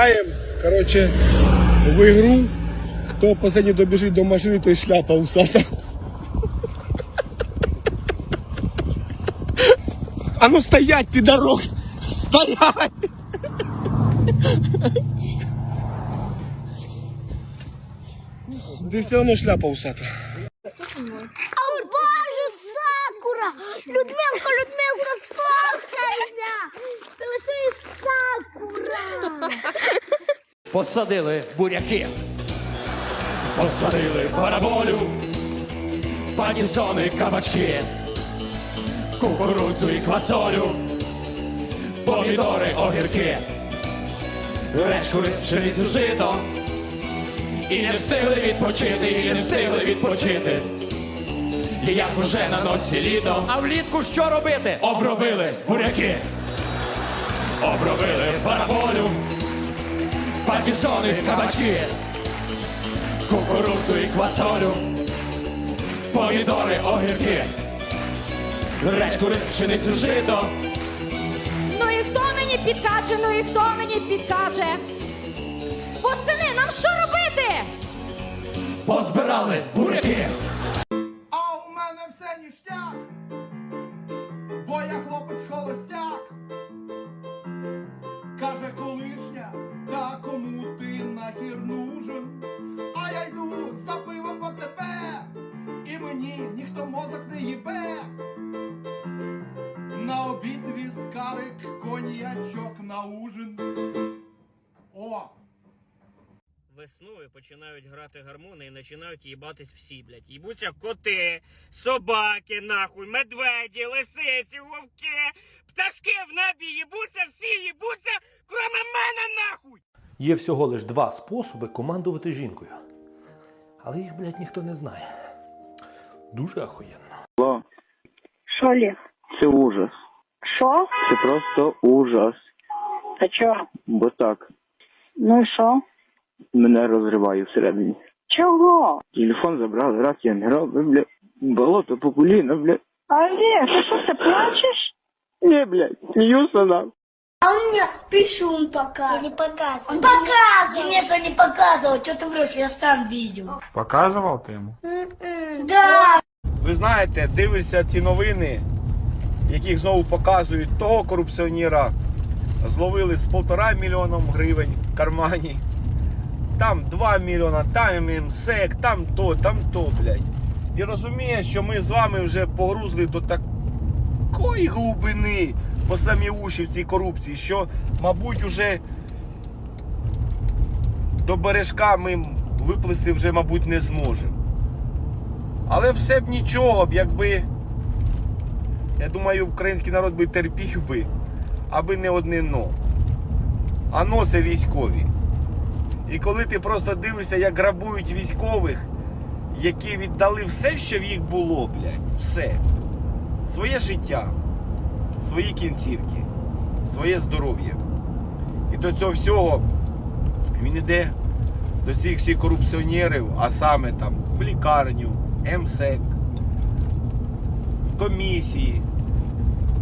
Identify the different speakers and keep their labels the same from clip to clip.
Speaker 1: Граємо, коротше, в ігру. Хто последній добіжить до машини, той шляпа усата. А ну стоять, підорок! Стоять! Ти все одно шляпа усата.
Speaker 2: О, Боже, Сакура! Людмилка, Людмилка,
Speaker 3: Посадили буряки, посадили параболю, патісони, кабачки, кукурудзу і квасолю, помідори, огірки, речку з пшеницю жито, і не встигли відпочити, і не встигли відпочити. І як уже на носі літо, а влітку що робити? Обробили буряки, обробили параболю патісони, кабачки, кукурудзу і квасолю, помідори, огірки, речку рис, пшеницю, жито,
Speaker 4: Ну і хто мені підкаже, ну і хто мені підкаже? Восени, нам що робити?
Speaker 3: позбирали буряки.
Speaker 5: Ти нужен? А я йду за пивом в АТП, і мені ніхто мозок не їбе. На обід віскарик, коньячок на ужин. О!
Speaker 6: Весною починають грати гармони і починають їбатись всі, блядь. Їбуться коти, собаки, нахуй, медведі, лисиці, вовки, пташки в небі їбуться, всі їбуться, кроме мене нахуй!
Speaker 7: Є всього лиш два способи командувати жінкою. Але їх, блядь, ніхто не знає. Дуже ахуєнно.
Speaker 8: Алло,
Speaker 9: Що, Олег?
Speaker 8: це ужас.
Speaker 9: Що?
Speaker 8: Це просто ужас.
Speaker 9: А чого?
Speaker 8: Бо так,
Speaker 9: Ну і що?
Speaker 8: мене розриває всередині.
Speaker 9: Чого?
Speaker 8: Телефон забрали, раз я не робив, бля. Болото по коліна, бля.
Speaker 9: Олег, ти що, ти плачеш?
Speaker 8: Ні, блядь, сміюся нам.
Speaker 2: А у меня писюн показывает. Я не показываю. Он показывает. Мне что не показывал. Что ты врешь? Я сам видел.
Speaker 5: Показував ти йому?
Speaker 2: Да.
Speaker 1: Ви знаєте, дивишся ці новини, яких знову показують того корупціонера. Зловили з полтора мільйона гривень в кармані. Там 2 мільйона, там МСЕК, там то, там то, блядь. І розумієш, що ми з вами вже погрузли до такої глибини по самі уші в цій корупції, що, мабуть, уже до бережка ми виплисти вже, мабуть, не зможемо. Але все б нічого якби. Я думаю, український народ би терпів би, аби не одне но. А но це військові. І коли ти просто дивишся, як грабують військових, які віддали все, що в їх було, блядь, все. Своє життя, свої кінцівки, своє здоров'я. І до цього всього він іде до цих всіх корупціонерів, а саме там в лікарню, МСЕК, в комісії.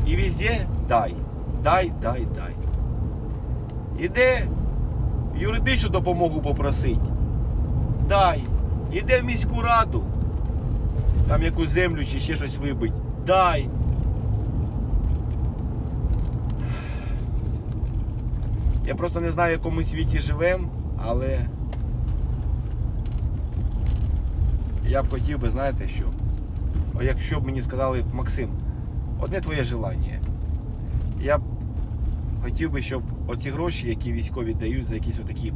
Speaker 1: І везде дай, дай, дай, дай. Іде юридичну допомогу попросить. Дай. Іде в міську раду. Там якусь землю чи ще щось вибить. Дай. Я просто не знаю, в якому світі живемо, але я б хотів би, знаєте що? Якщо б мені сказали, Максим, одне твоє желання. Я б хотів би, щоб оці гроші, які військові дають за якісь отакі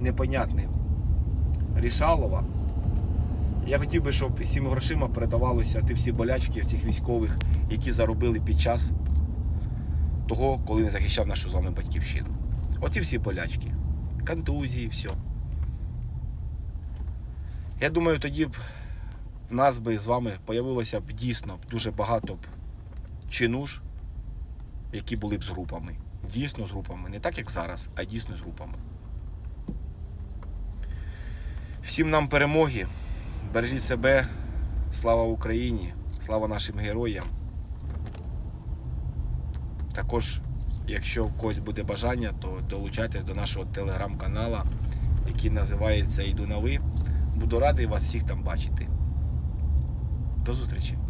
Speaker 1: непонятні рішалова, я хотів би, щоб з грошима передавалося ті всі болячки цих військових, які заробили під час того, коли він захищав нашу з вами батьківщину. Оці всі болячки. Контузії, все. Я думаю, тоді б в нас би з вами появилося б дійсно дуже багато б чинуш, які були б з групами. Дійсно з групами. Не так, як зараз, а дійсно з групами. Всім нам перемоги. Бережіть себе. Слава Україні! Слава нашим героям. Також Якщо в когось буде бажання, то долучайтесь до нашого телеграм-канала, який називається Йду на ви. Буду радий вас всіх там бачити. До зустрічі!